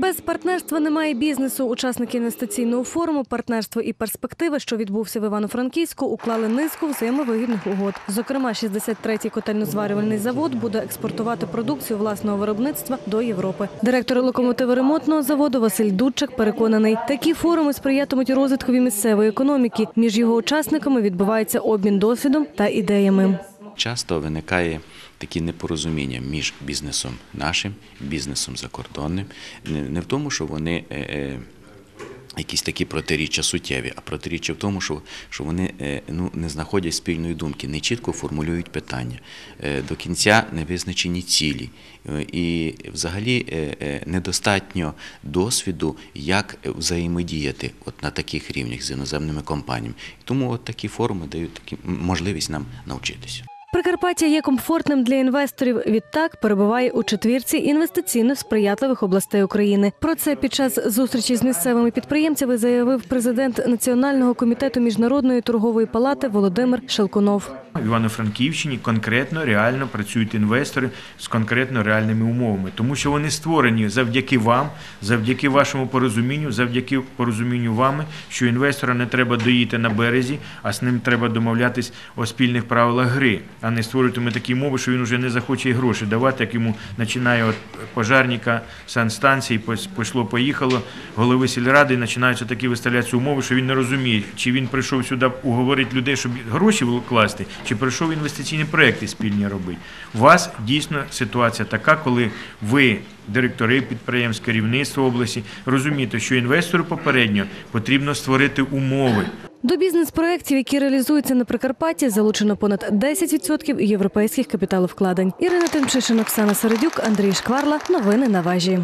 Без партнерства немає бізнесу. Учасники інвестиційного форуму партнерство і перспективи, що відбувся в Івано-Франківську, уклали низку взаємовигідних угод. Зокрема, 63-й котельно-зварювальний завод буде експортувати продукцію власного виробництва до Європи. Директор локомотиворемонтного заводу Василь Дудчик переконаний, такі форуми сприятимуть розвиткові місцевої економіки. Між його учасниками відбувається обмін досвідом та ідеями. Часто виникає такі непорозуміння між бізнесом нашим, бізнесом закордонним. Не, в тому, що вони е, е, якісь такі протиріччя суттєві, а протиріччя в тому, що, що вони е, ну, не знаходять спільної думки, не чітко формулюють питання, до кінця не визначені цілі. І взагалі недостатньо досвіду, як взаємодіяти от на таких рівнях з іноземними компаніями. Тому от такі форуми дають такі можливість нам навчитися. Прикарпаття є комфортним для інвесторів. Відтак перебуває у четвірці інвестиційно сприятливих областей України. Про це під час зустрічі з місцевими підприємцями заявив президент Національного комітету міжнародної торгової палати Володимир Шелкунов. В Івано-Франківщині конкретно реально працюють інвестори з конкретно реальними умовами, тому що вони створені завдяки вам, завдяки вашому порозумінню, завдяки порозумінню вами, що інвестора не треба доїти на березі, а з ним треба домовлятись о спільних правилах гри, а не створювати ми такі умови, що він вже не захоче і гроші давати, як йому починає от пожарника санстанції, пішло, поїхало, голови сільради, і починаються такі виставлятися умови, що він не розуміє, чи він прийшов сюди уговорити людей, щоб гроші вкласти, чи прийшов інвестиційні проекти спільні робити. У вас дійсно ситуація така, коли ви, директори підприємств, керівництво області, розумієте, що інвестору попередньо потрібно створити умови. До бізнес-проєктів, які реалізуються на Прикарпатті, залучено понад 10% європейських капіталовкладень. Ірина Тимчишин, Оксана Середюк, Андрій Шкварла. Новини на важі.